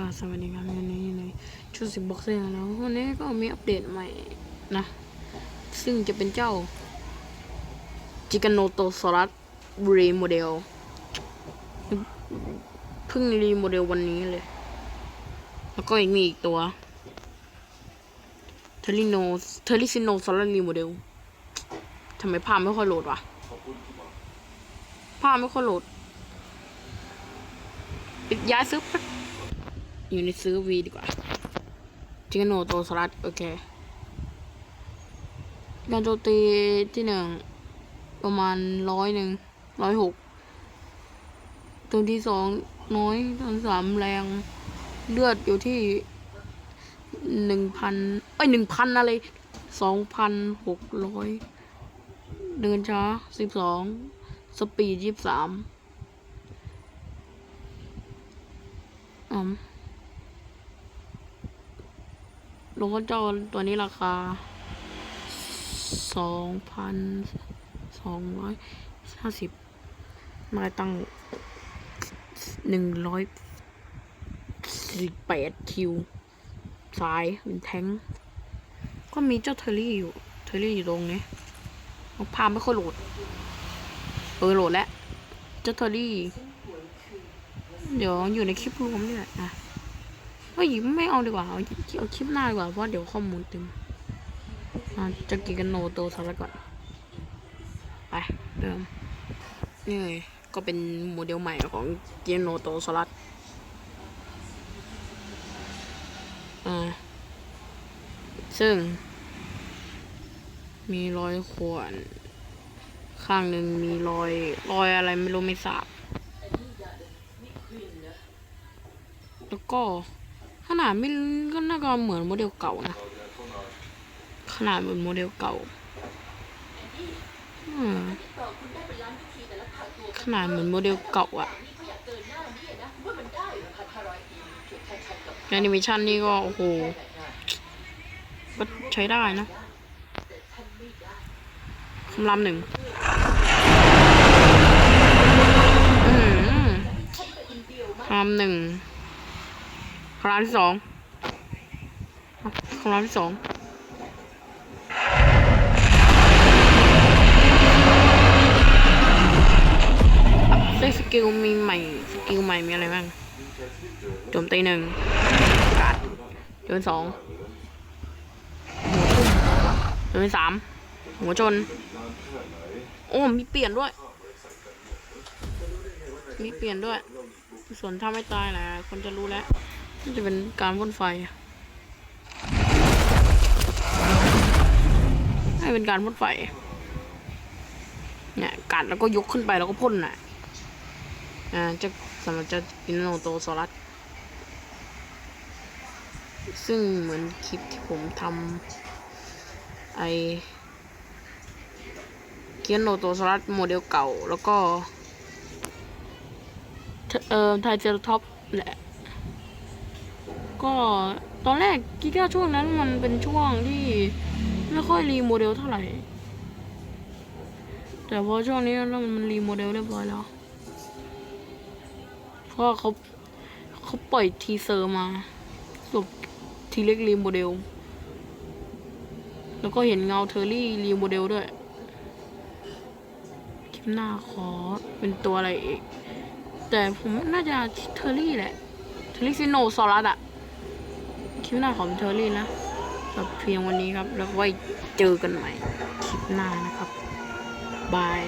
ก็สวัสดีครับวันนี้ในชุดสิบบ็อกเซิ่งแล้ววันนี้ก็มีอัปเดตใหม่นะ ซึ่งจะเป็นเจ้าจิก a โนโตซอรัสรีโมเดลเพิ่งรีโมเดลวันนี้เลย แล้วก็อีกมีอีกตัวเทอริโนเทอริซิโนซอรัสรีโมเดลทำไมภาพไม่ค่อยโหลดวะภาพไม่ค่อยโหลดปิดย้ายซื้อแป๊บ อยู่ในซื้อวีดีกว่าจิกโนโตสลัดโอเคการโจมตีที่หนึ่งประมาณร้อยหนึ่งร้อยหกตัวที่สองน้อยตัวสามแรง เลือดอยู่ที่หนึ่งพันเอ้ยหนึ่งพันอะไรสองพันหกร้อยเดินช้าสิบสองสปีดยี่สิบสามอืม ลงก็เจ้าตัวนี้ราคาสองพันสองร้อยห้าสิบมาตั้งหนึ่งร้อยสิบแปดคิวสายเป็นแทงก็มีเจ้าเทอรี่อยู่ เทอรี่อยู่ตรงนี้เอาพาไม่ค่อยโหลด เออโหลดแล้ว เจ้าเทอรี่ เดี๋ยวอยู่ในคลิปรวมนี่แหละนะ เฮ้ยไม่เอาดีกว่าเอาเอาคลิปหน้าดีกว่าเพราะเดี๋ยวข้อมูลเต็มจะกินกันโนโตสลัดก่อนไปเริ่มนี่เลยก็เป็นโมเดลใหม่ของเกียโนโตสลัดอ่าซึ่ง มีรอยขวน ข้างหนึ่งมีรอย รอยอะไรไม่รู้ไม่ทราบแล้วก็ ขนาดไม่ก็น่าจะเหมือนโมเดลเก่านะ ขนาดเหมือนโมเดลเก่าขนาดเหมือนโมเดลเก่าอะแอนิเมชันนี่ก็โอ้โหก็ใช้ได้นะคำรามหนึ่งคำรามหนึ่ง ครั้งที่สองครั้งที่สองได้สกิลมีใหม่ สกิลใหม่มีอะไรบ้างโจมตีหนึ่งกัดโจมสองหัวทุ่มโจมสามหัวชนโอ้ มีเปลี่ยนด้วย มีเปลี่ยนด้วย ส่วนถ้าไม่ตายแหละคนจะรู้แล้ว นี่จะเป็นการพ่นไฟให้เป็นการพ่นไฟ เนี่ยกัดแล้วก็ยกขึ้นไปแล้วก็พ่นน่ะ อ่าจะสำหรับจะกินโนโตซอรัสซึ่งเหมือนคลิปที่ผมทำไอเกียนโนโตซอรัสโมเดลเก่า แล้วก็ เอ่อไทเจอร์ท็อปแหละ ก็ตอนแรกกิก้าช่วงนั้นมันเป็นช่วงที่ไม่ค่อยรีโมเดลเท่าไหร่ แต่พอช่วงนี้แล้วมันรีโมเดลเรียบร้อยแล้วเพราะเขาเขาปล่อยทีเซอร์มาจบทีเล็กรีโมเดล แล้วก็เห็นเงาเทอร์รี่รีโมเดลด้วย คลิปหน้าขอเป็นตัวอะไรอีก แต่ผมน่าจะเทอร์รี่แหละเทอร์รี่ซิโนซอรัสอะ ลิปหน้าของเทอร์รี่นะสำหรับเพียงวันนี้ครับ แล้วไว้เจอกันใหม่คลิปหน้านะครับ บาย